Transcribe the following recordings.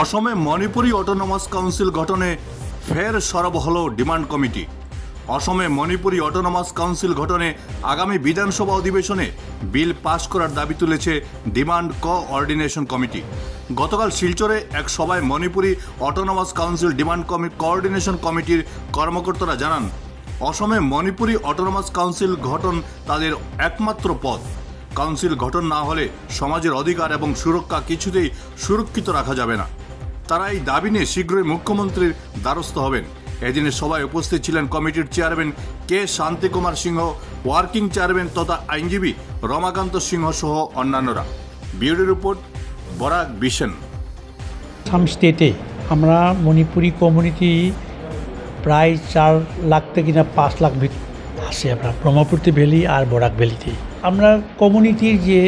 অসমে Manipuri autonomous council গঠনে ফের সরব হল ডিমান্ড কমিটি। অসমে মণিপুরি অটোনমাস কাউন্সিল গঠনে আগামী বিধানসভা অধিবেশনে বিল পাশ করার দাবি তুলেছে ডিমান্ড কোঅর্ডিনেশন কমিটি। গতকাল শিলচরে এক সভায় মণিপুরি অটোনমাস কাউন্সিল ডিমান্ড কমি কোঅর্ডিনেশন কমিটির কর্মকর্তারা জানান, অসমে মণিপুরি অটোনমাস কাউন্সিল গঠন তাদের একমাত্র পথ। কাউন্সিল গঠন না হলে সমাজের অধিকার এবং সুরক্ষা কিছুতেই সুরক্ষিত রাখা যাবে না। তারা এই দাবি নিয়ে শীঘ্রই মুখ্যমন্ত্রীর দ্বারস্থ হবেন। এদিনে সভায় উপস্থিত ছিলেন কমিটির chairman K Shantikumar Singh, working chairman তথা আইনজীবী রমাকান্ত সিংহ সহ অন্যান্যরা। বিউরো রিপোর্ট, বরাক বিশেন আসাম স্টেটে আমরা মণিপুরি কমিউনিটি প্রায় চার লাখ থেকে না পাঁচ লাখ আছে আমরা, ব্রহ্মপুত্র ভ্যালি আর বরাক ভ্যালিতে। আমরা কমিউনিটির যে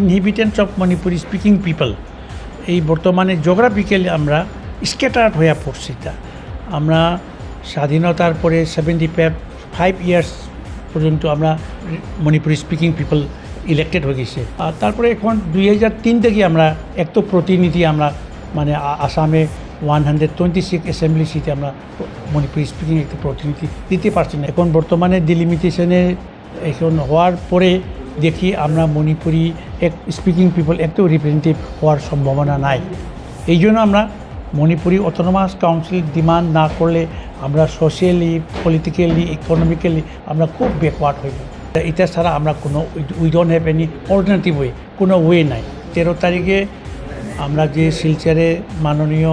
inhabitants of Manipuri speaking people এই বর্তমানে জোগ্রাফিক্যালি আমরা স্ক্যাটার্ড হয়ে পড়ছি তা। আমরা স্বাধীনতার পরে সেভেন্টি ফাইভ ইয়ার্স পর্যন্ত আমরা মণিপুরি স্পিকিং পিপল ইলেক্টেড হয়ে গেছে। আর তারপরে এখন দুই হাজার তিন থেকে আমরা এক তো প্রতিনিধি আমরা মানে আসামে one hundred twenty six assembly সিটে আমরা মণিপুরি স্পিকিং একটা প্রতিনিধি দিতে পারছি না। এখন বর্তমানে ডিলিমিটেশনে এখন হওয়ার পরে দেখি আমরা মণিপুরি এক স্পিকিং পিপল একটু রিপ্রেজেন্টেটিভ হওয়ার সম্ভাবনা নাই। এই জন্য আমরা মণিপুরি অটোনমাস কাউন্সিল ডিমান্ড না করলে আমরা সোশিয়ালি পলিটিক্যালি ইকোনমিক্যালি আমরা খুব ব্যাকওয়ার্ড হইব। এটা ছাড়া আমরা কোনো we don't have any alternative way কোনো ওয়ে নাই। তেরো তারিখে আমরা যে শিলচরে মাননীয়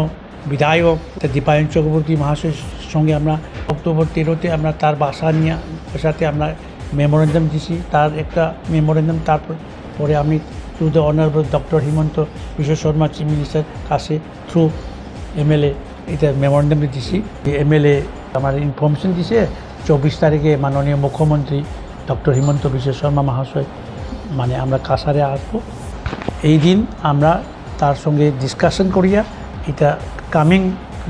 বিধায়ক দীপায়ন চক্রবর্তী মহাশয়ের সঙ্গে আমরা অক্টোবর তেরোতে আমরা তার বাসা নিয়ে, বাসাতে আমরা মেমোরেন্ডাম দিছি, তার একটা মেমোরেন্ডাম তারপর পরে আমি through the honourable doctor Himanta Biswa Sarma chief minister কাছে থ্রু এমএলএ এটা মেমোরেন্ডাম দিছি। এমএলএ আমার ইনফরমেশন দিছে, চব্বিশ তারিখে মাননীয় মুখ্যমন্ত্রী ডক্টর হিমন্ত বিশ্ব শর্মা মহাশয় মানে আমরা কাছারে আসব। এই দিন আমরা তার সঙ্গে ডিসকাশন করিয়া, এটা কামিং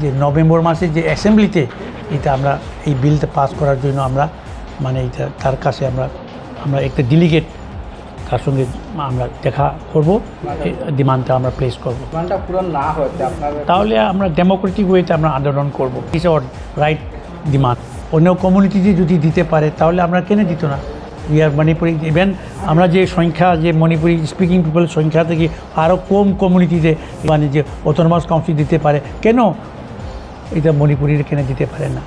যে নভেম্বর মাসে যে অ্যাসেম্বলিতে এটা আমরা এই বিলটা পাস করার জন্য আমরা মানে এটা তার কাছে আমরা আমরা একটা ডেলিগেট তার সঙ্গে আমরা দেখা করব ডিমান্ডটা আমরা প্লেস করব। তাহলে আমরা ডেমোক্রেটিক ওয়েতে আমরা আন্দোলন করব। ইস আওয়ার রাইট ডিমান্ড অন্য কমিউনিটিতে যদি দিতে পারে তাহলে আমরা কেন দিত না? উই আর মণিপুরি ইভেন আমরা যে সংখ্যা যে মণিপুরি স্পিকিং পিপল সংখ্যা থেকে আরও কম কমিউনিটিতে মানে যে অটোনমাস কাউন্সিল দিতে পারে কেন? এটা মণিপুরির কেন দিতে পারে না?